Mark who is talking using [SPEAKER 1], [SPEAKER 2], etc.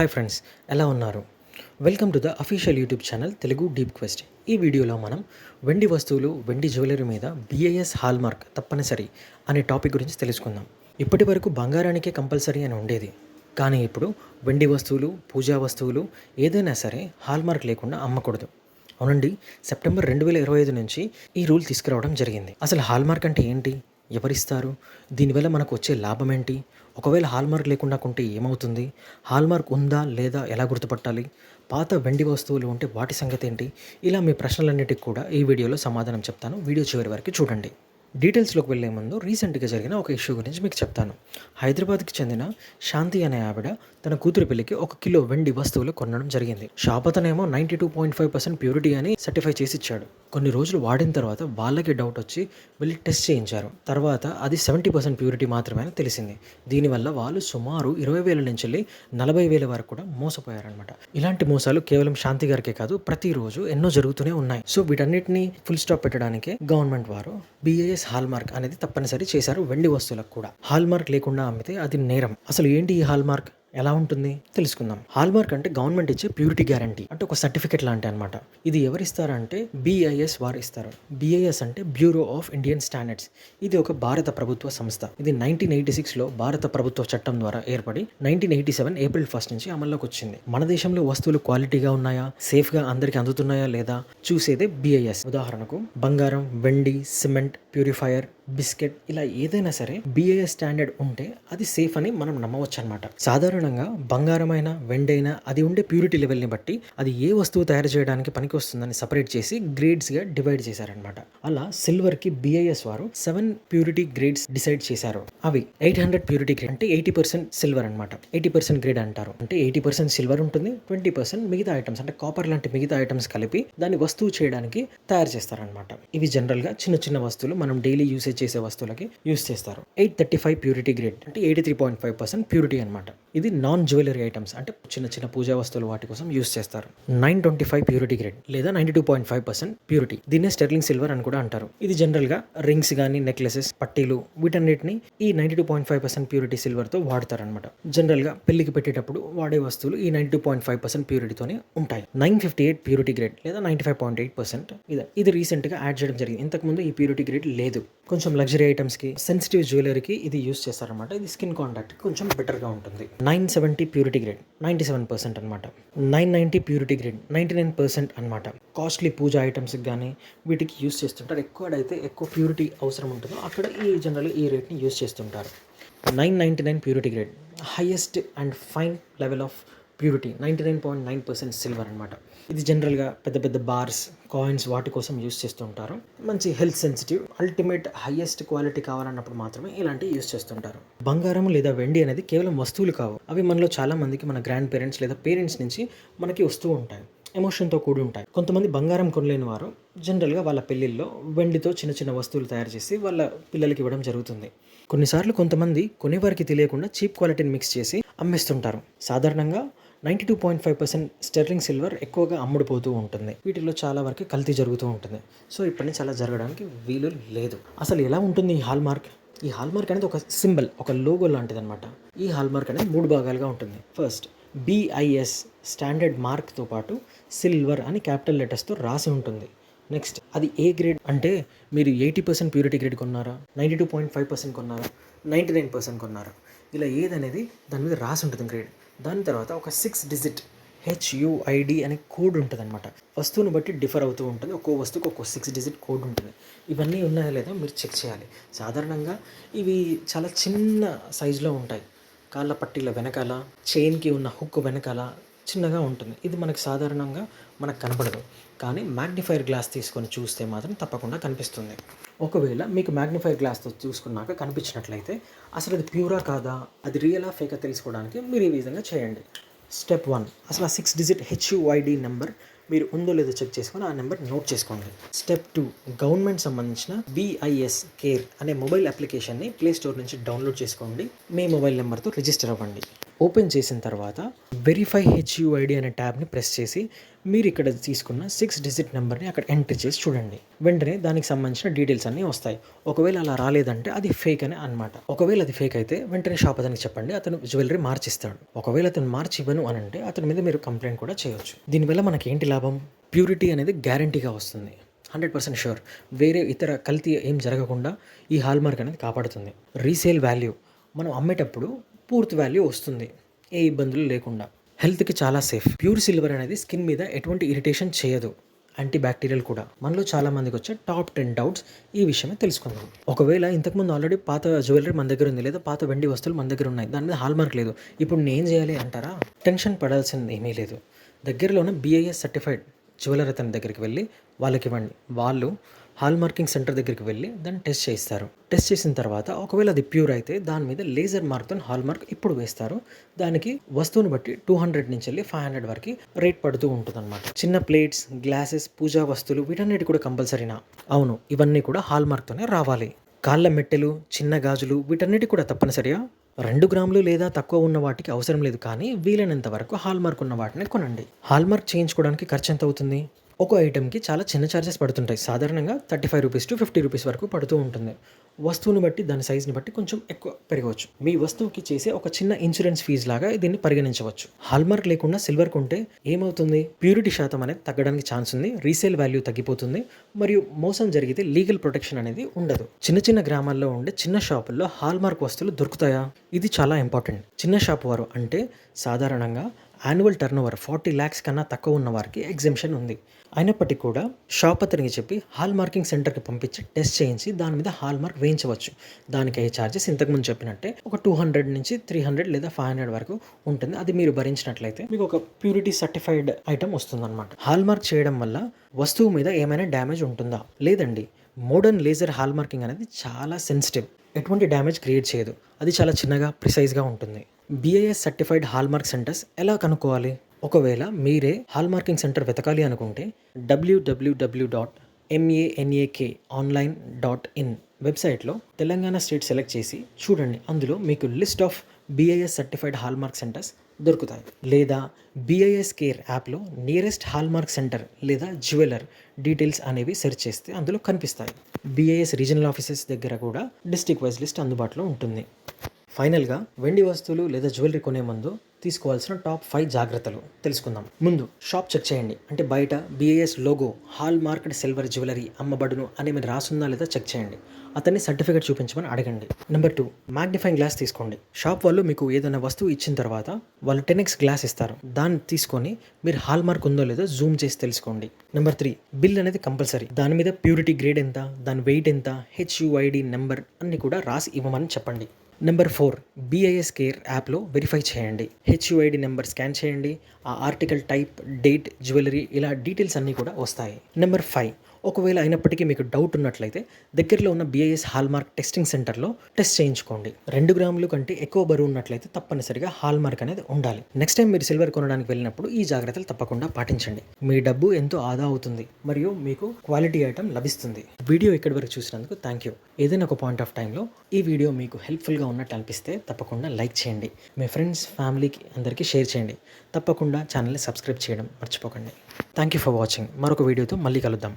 [SPEAKER 1] Hi friends ఎలా ఉన్నారు? Welcome to the official YouTube channel Telugu Deep Quest. ఈ వీడియోలో మనం వెండి వస్తువులు వెండి జ్యువెలరీ మీద బిఐఎస్ హాల్మార్క్ తప్పనిసరి అనే టాపిక్ గురించి తెలుసుకుందాం. ఇప్పటి వరకు బంగారానికే కంపల్సరీ అని ఉండేది. కానీ ఇప్పుడు వెండి వస్తువులు పూజా వస్తువులు ఏదైనా సరే హాల్మార్క్ లేకుండా అమ్మకూడదు. అవునండి సెప్టెంబర్ రెండు వేల ఇరవై ఐదు నుంచి ఈ రూల్ తీసుకురావడం జరిగింది. అసలు హాల్మార్క్ అంటే ఏంటి? ఎవరిస్తారు? దీనివల్ల మనకు వచ్చే లాభం ఏంటి? ఒకవేళ హాల్మార్క్ లేకుండా కొంటే ఏమవుతుంది? హాల్మార్క్ ఉందా లేదా ఎలా గుర్తుపట్టాలి? పాత వెండి వస్తువులు ఉంటే వాటి సంగతి ఏంటి? ఇలా మీ ప్రశ్నలన్నిటికి కూడా ఈ వీడియోలో సమాధానం చెప్తాను. వీడియో చివరి వరకు చూడండి. డీటెయిల్స్లోకి వెళ్ళే ముందు రీసెంట్గా జరిగిన ఒక ఇష్యూ గురించి మీకు చెప్తాను. హైదరాబాద్కి చెందిన శాంతి అనే ఆవిడ తన కూతురు పెళ్ళికి ఒక కిలో వెండి వస్తువులు కొనడం జరిగింది. షాప్ అతనేమో ninety two point five percent purity అని సర్టిఫై చేసి ఇచ్చాడు కొన్ని రోజులు వాడిన తర్వాత వాళ్ళకి డౌట్ వచ్చి వెళ్ళి టెస్ట్ చేయించారు. తర్వాత అది సెవెంటీ పర్సెంట్ ప్యూరిటీ మాత్రమే అని తెలిసింది. దీనివల్ల వాళ్ళు సుమారు ఇరవై వేల నుంచి వెళ్ళి నలభై వేల వరకు కూడా మోసపోయారనమాట ఇలాంటి మోసాలు కేవలం శాంతి గారికే కాదు ప్రతిరోజు ఎన్నో జరుగుతూనే ఉన్నాయి. సో వీటన్నిటిని ఫుల్ స్టాప్ పెట్టడానికే గవర్నమెంట్ వారు బిఏఎస్ హాల్మార్క్ అనేది తప్పనిసరి చేశారు వెండి వస్తువులకు కూడా. హాల్మార్క్ లేకుండా అమ్మితే అది నేరం. అసలు ఏంటి ఈ హాల్మార్క్? ఎలా ఉంటుంది తెలుసుకుందాం. హాల్మార్క్ అంటే గవర్నమెంట్ ఇచ్చే ప్యూరిటీ గ్యారంటీ అంటే ఒక సర్టిఫికెట్ లాంటి అనమాట ఇది ఎవరిస్తారంటే బిఐఎస్ వారు ఇస్తారు బిఐఎస్ అంటే బ్యూరో ఆఫ్ ఇండియన్ స్టాండర్డ్స్ ఇది ఒక భారత ప్రభుత్వ సంస్థ. ఇది నైన్టీన్ ఎయిటీ సిక్స్లో భారత ప్రభుత్వ చట్టం ద్వారా ఏర్పడి nineteen eighty seven April first నుంచి అమల్లోకి వచ్చింది. మన దేశంలో వస్తువులు క్వాలిటీగా ఉన్నాయా? సేఫ్గా అందరికి అందుతున్నాయా లేదా? చూసేదే బిఐఎస్ ఉదాహరణకు బంగారం వెండి సిమెంట్ ప్యూరిఫైయర్ బిస్కెట్ ఇలా ఏదైనా సరే బిఐఎస్ స్టాండర్డ్ ఉంటే అది సేఫ్ అని మనం నమ్మవచ్చు అనమాట సాధారణంగా బంగారమైన వెండైనా అది ఉండే ప్యూరిటీ లెవెల్ని బట్టి అది ఏ వస్తువు తయారు చేయడానికి పనికి వస్తుందని సపరేట్ చేసి గ్రేడ్స్గా డివైడ్ చేశారనమాట అలా సిల్వర్కి బిఐఎస్ వారు సెవెన్ ప్యూరిటీ గ్రేడ్స్ డిసైడ్ చేశారు. అవి ఎయిట్ హండ్రెడ్ ప్యూరిటీ గ్రేడ్ అంటే ఎయిటీ పర్సెంట్ సిల్వర్ అనమాట ఎయిటీ పర్సెంట్ గ్రేడ్ అంటారు. అంటే ఎయిటీ పర్సెంట్ సిల్వర్ ఉంటుంది ట్వంటీ పర్సెంట్ మిగతా ఐటమ్స్ అంటే కాపర్ లాంటి మిగతా ఐటమ్స్ కలిపి దాన్ని వస్తువు చేయడానికి తయారు చేస్తారనమాట ఇవి జనరల్గా చిన్న చిన్న వస్తువులు మనం డైలీ యూసేజ్ చేసే వస్తువులకి యూస్ చేస్తారు. Eight thirty five purity grade అంటే eighty three point five percent purity అనమాట ఇది నాన్ జ్యువెలరీ ఐటమ్స్ అంటే చిన్న చిన్న పూజా వస్తువులు వాటి కోసం యూస్ చేస్తారు. Nine twenty five purity grade లేదా ninety two point five percent purity. దీన్నే స్టెర్లింగ్ సిల్వర్ అని కూడా అంటారు. ఇది జనరల్గా రింగ్స్ కానీ నెక్లెసెస్ పట్టీలు వీటన్నిటిని ఈ ninety two point five percent purity సిల్వర్తో వాడతారనమాట జనరల్గా పెళ్ళికి పెట్టేటప్పుడు వాడే వస్తువులు ఈ ninety two point five percent ప్యూరిటీతోనే ఉంటాయి. Nine fifty eight purity grade లేదా ninety five point eight percent ఇది. ఇది రీసెంట్గా యాడ్ చేయడం జరిగింది. ఇంతకుముందు ఈ ప్యూరిటీ గ్రేడ్ లేదు. కొంచెం కొంచెం లగ్జరీ ఐటమ్స్కి సెన్సిటివ్ జ్యువెలరీకి ఇది యూస్ చేస్తారనమాట ఇది స్కిన్ కాంటాక్ట్ కొంచెం బెటర్గా ఉంటుంది. Nine seventy purity grade ninety seven percent అనమాట nine ninety purity grade ninety nine percent అనమాట కాస్ట్లీ పూజ ఐటమ్స్కి కానీ వీటికి యూస్ చేస్తుంటారు. ఎక్కువడైతే ఎక్కువ ప్యూరిటీ అవసరం ఉంటుందో అక్కడ ఈ జనరల్ ఈ రేట్ని యూస్ చేస్తుంటారు. Nine ninety nine purity grade highest and fine level of purity ninety nine point nine percent silver అనమాట ఇది జనరల్గా పెద్ద పెద్ద బార్స్ కాయిన్స్ వాటి కోసం యూస్ చేస్తుంటారు మంచి health sensitive ultimate highest quality కావాలన్నప్పుడు మాత్రమే ఇలాంటివి యూస్ చేస్తుంటారు బంగారం లేదా వెండి అనేది కేవలం వస్తువులు కావు. అవి మనలో చాలా మందికి మన గ్రాండ్ పేరెంట్స్ లేదా పేరెంట్స్ నుంచి మనకి వస్తూ ఉంటాయి. ఎమోషన్తో కూడి ఉంటాయి. కొంతమంది బంగారం కొనలేని వారు జనరల్గా వాళ్ళ పెళ్ళిళ్ళలో వెండితో చిన్న చిన్న వస్తువులు తయారు చేసి వాళ్ళ పిల్లలకి ఇవ్వడం జరుగుతుంది. కొన్నిసార్లు కొంతమంది కొనేవారికి తెలియకుండా చీప్ క్వాలిటీని మిక్స్ చేసి అమ్మేస్తుంటారు. సాధారణంగా ninety two point five percent sterling silver ఎక్కువగా అమ్ముడుపోతూ ఉంటుంది. వీటిలో చాలా వరకు కల్తీ జరుగుతూ ఉంటుంది. సో ఇప్పటి నుంచి అలా జరగడానికి వీలు లేదు. అసలు ఎలా ఉంటుంది ఈ హాల్ మార్క్ ఈ హాల్ మార్క్ అనేది ఒక సింబల్ ఒక లోగో లాంటిది అనమాట ఈ హాల్ మార్క్ అనేది మూడు భాగాలుగా ఉంటుంది. ఫస్ట్ బిఐఎస్ స్టాండర్డ్ మార్క్తో పాటు సిల్వర్ అని క్యాపిటల్ లెటర్స్తో రాసి ఉంటుంది. నెక్స్ట్ అది ఏ గ్రేడ్? అంటే మీరు ఎయిటీ పర్సెంట్ ప్యూరిటీ గ్రేడ్ కొన్నారా? Ninety two point five percent కొన్నారా? నైంటీ నైన్ పర్సెంట్ కొన్నారా? ఇలా ఏదనేది దాని మీద రాసి ఉంటుంది గ్రేడ్. దాని తర్వాత ఒక సిక్స్ డిజిట్ హెచ్యుఐడి అనే కోడ్ ఉంటుంది అనమాట వస్తువుని బట్టి డిఫర్ అవుతూ ఉంటుంది. ఒక్కో వస్తువుకి ఒక్కో సిక్స్ డిజిట్ కోడ్ ఉంటుంది. ఇవన్నీ ఉన్నాయా లేదా మీరు చెక్ చేయాలి. సాధారణంగా ఇవి చాలా చిన్న సైజులో ఉంటాయి. కాళ్ళ పట్టీల వెనకాల చైన్కి ఉన్న హుక్ వెనకాల చిన్నగా ఉంటుంది. ఇది మనకు సాధారణంగా మనకు కనపడదు. కానీ మ్యాగ్నిఫైర్ గ్లాస్ తీసుకొని చూస్తే మాత్రం తప్పకుండా కనిపిస్తుంది. ఒకవేళ మీకు మ్యాగ్నిఫైర్ గ్లాస్తో చూసుకున్నాక కనిపించినట్లయితే అసలు అది ప్యూరా కాదా? అది రియలా ఫేకా తెలుసుకోవడానికి మీరు ఈ విధంగా చేయండి. Step one. అసలు ఆ సిక్స్ డిజిట్ హెచ్యుఐడి నెంబర్ మీరు ఉందో లేదో చెక్ చేసుకొని ఆ నెంబర్ నోట్ చేసుకోండి. Step two. గవర్నమెంట్ సంబంధించిన బిఐఎస్ కేర్ అనే మొబైల్ అప్లికేషన్ని ప్లే స్టోర్ నుంచి డౌన్లోడ్ చేసుకోండి. మీ మొబైల్ నెంబర్తో రిజిస్టర్ అవ్వండి. ఓపెన్ చేసిన తర్వాత వెరిఫై హెచ్యుఐడి అనే ట్యాబ్ని ప్రెస్ చేసి మీరు ఇక్కడ తీసుకున్న సిక్స్ డిజిట్ నెంబర్ని అక్కడ ఎంటర్ చేసి చూడండి. వెంటనే దానికి సంబంధించిన డీటెయిల్స్ అన్నీ వస్తాయి. ఒకవేళ అలా రాలేదంటే అది ఫేక్ అని అనమాట ఒకవేళ అది ఫేక్ అయితే వెంటనే షాప్ అతనికి చెప్పండి. అతను జ్యువెలరీ మార్చిస్తాడు. ఒకవేళ అతను మార్చి ఇవ్వను అని అంటే అతని మీద మీరు కంప్లైంట్ కూడా చేయొచ్చు. దీనివల్ల మనకి ఏంటి లాభం? ప్యూరిటీ అనేది గ్యారంటీగా వస్తుంది. హండ్రెడ్ పర్సెంట్ షూర్ వేరే ఇతర కల్తీ ఏం జరగకుండా ఈ హాల్ మార్క్ అనేది కాపాడుతుంది. రీసేల్ వాల్యూ మనం అమ్మేటప్పుడు పూర్తి వాల్యూ వస్తుంది. ఏ ఇబ్బందులు లేకుండా. హెల్త్కి చాలా సేఫ్. ప్యూర్ సిల్వర్ అనేది స్కిన్ మీద ఎటువంటి ఇరిటేషన్ చేయదు. యాంటీ బ్యాక్టీరియల్ కూడా. మనలో చాలా మందికి వచ్చే టాప్ టెన్ డౌట్స్ ఈ విషయమే తెలుసుకుందాం. ఒకవేళ ఇంతకుముందు ఆల్రెడీ పాత జ్యువెలరీ మన దగ్గర ఉంది లేదా పాత వెండి వస్తువులు మన దగ్గర ఉన్నాయి. దాని మీద హాల్ మార్క్ లేదు. ఇప్పుడు నేను ఏం చేయాలి అంటారా? టెన్షన్ పడాల్సింది ఏమీ లేదు. దగ్గరలోనే బీఐఎస్ సర్టిఫైడ్ జ్యువెలర్ అతని దగ్గరికి వెళ్ళి వాళ్ళకి ఇవ్వండి. వాళ్ళు హాల్ మార్కింగ్ సెంటర్ దగ్గరికి వెళ్ళి దాన్ని టెస్ట్ చేస్తారు టెస్ట్ చేసిన తర్వాత ఒకవేళ అది ప్యూర్ అయితే దాని మీద లేజర్ మార్క్తో హాల్ మార్క్ ఇప్పుడు వేస్తారు. దానికి వస్తువుని బట్టి టూ హండ్రెడ్ నుంచి వెళ్ళి ఫైవ్ హండ్రెడ్ వరకు రేట్ పడుతూ ఉంటుంది చిన్న ప్లేట్స్ గ్లాసెస్ పూజా వస్తువులు వీటన్నిటి కూడా కంపల్సరీనా అవును ఇవన్నీ కూడా హాల్ మార్క్తోనే రావాలి. కాళ్ళ మెట్టెలు చిన్న గాజులు వీటన్నిటి కూడా తప్పనిసరిగా రెండు గ్రాములు లేదా తక్కువ ఉన్న వాటికి అవసరం లేదు కానీ వీలైనంత వరకు హాల్ మార్క్ ఉన్న వాటిని కొనండి. హాల్ మార్క్ చేయించుకోవడానికి ఖర్చు ఎంత అవుతుంది ఒక ఐటెంకి చాలా చిన్న ఛార్జెస్ పడుతుంటాయి. సాధారణంగా thirty five rupees to fifty rupees వరకు పడుతూ ఉంటుంది. వస్తువుని బట్టి దాని సైజుని బట్టి కొంచెం ఎక్కువ పెరగవచ్చు. మీ వస్తువుకి చేసే ఒక చిన్న ఇన్సూరెన్స్ ఫీజు లాగా దీన్ని పరిగణించవచ్చు. హాల్మార్క్ లేకుండా సిల్వర్ కొంటే ఏమవుతుంది? ప్యూరిటీ శాతం అనేది తగ్గడానికి ఛాన్స్ ఉంది. రీసేల్ వాల్యూ తగ్గిపోతుంది. మరియు మోసం జరిగితే లీగల్ ప్రొటెక్షన్ అనేది ఉండదు. చిన్న చిన్న గ్రామాల్లో ఉండే చిన్న షాపుల్లో హాల్మార్క్ వస్తువులు దొరుకుతాయా? ఇది చాలా ఇంపార్టెంట్ చిన్న షాప్ వారు అంటే సాధారణంగా annual turnover forty lakhs కన్నా తక్కువ ఉన్న వారికి ఎగ్జిబిషన్ ఉంది. అయినప్పటికీ కూడా షాప్ అతనికి చెప్పి హాల్ మార్కింగ్ సెంటర్కి పంపించి టెస్ట్ చేయించి దాని మీద హాల్ మార్క్ వేయించవచ్చు. దానికి అయ్యే ఛార్జెస్ ఇంతకుముందు చెప్పినట్టే ఒక టూ హండ్రెడ్ నుంచి త్రీ హండ్రెడ్ లేదా ఫైవ్ హండ్రెడ్ వరకు ఉంటుంది. అది మీరు భరించినట్లయితే మీకు ఒక ప్యూరిటీ సర్టిఫైడ్ ఐటమ్ వస్తుందన్నమాట. హాల్ మార్క్ చేయడం వల్ల వస్తువు మీద ఏమైనా డ్యామేజ్ ఉంటుందా? లేదండి. మోడర్న్ లేజర్ హాల్ మార్కింగ్ అనేది చాలా సెన్సిటివ్. ఎటువంటి డ్యామేజ్ క్రియేట్ చేయదు. అది చాలా చిన్నగా ప్రిసైజ్గా ఉంటుంది. బిఐఎస్ సర్టిఫైడ్ హాల్మార్క్ సెంటర్స్ ఎలా కనుక్కోవాలి? ఒకవేళ మీరే హాల్మార్కింగ్ సెంటర్ వెతకాలి అనుకుంటే WWW dot MANAK online dot in వెబ్సైట్లో తెలంగాణ స్టేట్ సెలెక్ట్ చేసి చూడండి. అందులో మీకు list of BIS certified hallmark centres దొరుకుతాయి. లేదా బిఐఎస్ కేర్ యాప్లో నియరెస్ట్ హాల్మార్క్ సెంటర్ లేదా జ్యువెలర్ డీటెయిల్స్ అనేవి సెర్చ్ చేస్తే అందులో కనిపిస్తాయి. బిఐఎస్ రీజనల్ ఆఫీసెస్ దగ్గర కూడా డిస్టిక్ వైజ్ లిస్ట్ అందుబాటులో ఉంటుంది. ఫైనల్గా వెండి వస్తువులు లేదా జ్యువెలరీ కొనే ముందు తీసుకోవాల్సిన టాప్ ఫైవ్ జాగ్రత్తలు తెలుసుకుందాం. ముందు షాప్ చెక్ చేయండి. అంటే బయట BIS logo hallmarked silver jewellery అమ్మబడును అని మీరు రాసుందా లేదా చెక్ చేయండి. అతన్ని సర్టిఫికేట్ చూపించమని అడగండి. నెంబర్ టూ మ్యాగ్నిఫైంగ్ గ్లాస్ తీసుకోండి. షాప్ వాళ్ళు మీకు ఏదైనా వస్తువు ఇచ్చిన తర్వాత వాళ్ళు టెన్ ఎక్స్ గ్లాస్ ఇస్తారు. దాన్ని తీసుకొని మీరు హాల్ మార్క్ ఉందో లేదో జూమ్ చేసి తెలుసుకోండి. నెంబర్ త్రీ బిల్ అనేది కంపల్సరీ దాని మీద ప్యూరిటీ గ్రేడ్ ఎంత దాని వెయిట్ ఎంత హెచ్యుఐడి నెంబర్ అన్ని కూడా రాసి ఇవ్వమని చెప్పండి. నెంబర్ ఫోర్ బీఐఎస్ కేర్ యాప్లో వెరిఫై చేయండి. హెచ్యుఐడి నెంబర్ స్కాన్ చేయండి. ఆ ఆర్టికల్ టైప్ డేట్ జ్యువెలరీ ఇలా డీటెయిల్స్ అన్నీ కూడా వస్తాయి. నెంబర్ ఫైవ్ ఒకవేళ అయినప్పటికీ మీకు డౌట్ ఉన్నట్లయితే దగ్గరలో ఉన్న బీఐఎస్ హాల్మార్క్ టెస్టింగ్ సెంటర్లో టెస్ట్ చేయించుకోండి. రెండు గ్రాములు కంటే ఎక్కువ బరువు ఉన్నట్లయితే తప్పనిసరిగా హాల్మార్క్ అనేది ఉండాలి. నెక్స్ట్ టైం మీరు సిల్వర్ కొనడానికి వెళ్ళినప్పుడు ఈ జాగ్రత్తలు తప్పకుండా పాటించండి. మీ డబ్బు ఎంతో ఆదా అవుతుంది మరియు మీకు క్వాలిటీ ఐటమ్ లభిస్తుంది. వీడియో ఇక్కడి వరకు చూసినందుకు థ్యాంక్ యూ ఏదైనా ఒక పాయింట్ ఆఫ్ టైంలో ఈ వీడియో మీకు హెల్ప్ఫుల్గా ఉన్నట్టు అనిపిస్తే తప్పకుండా లైక్ చేయండి. మీ ఫ్రెండ్స్ ఫ్యామిలీకి అందరికీ షేర్ చేయండి. తప్పకుండా ఛానల్ని సబ్స్క్రైబ్ చేయడం మర్చిపోకండి. థ్యాంక్ యూ ఫర్ వాచింగ్ మరొక వీడియోతో మళ్ళీ కలుద్దాం.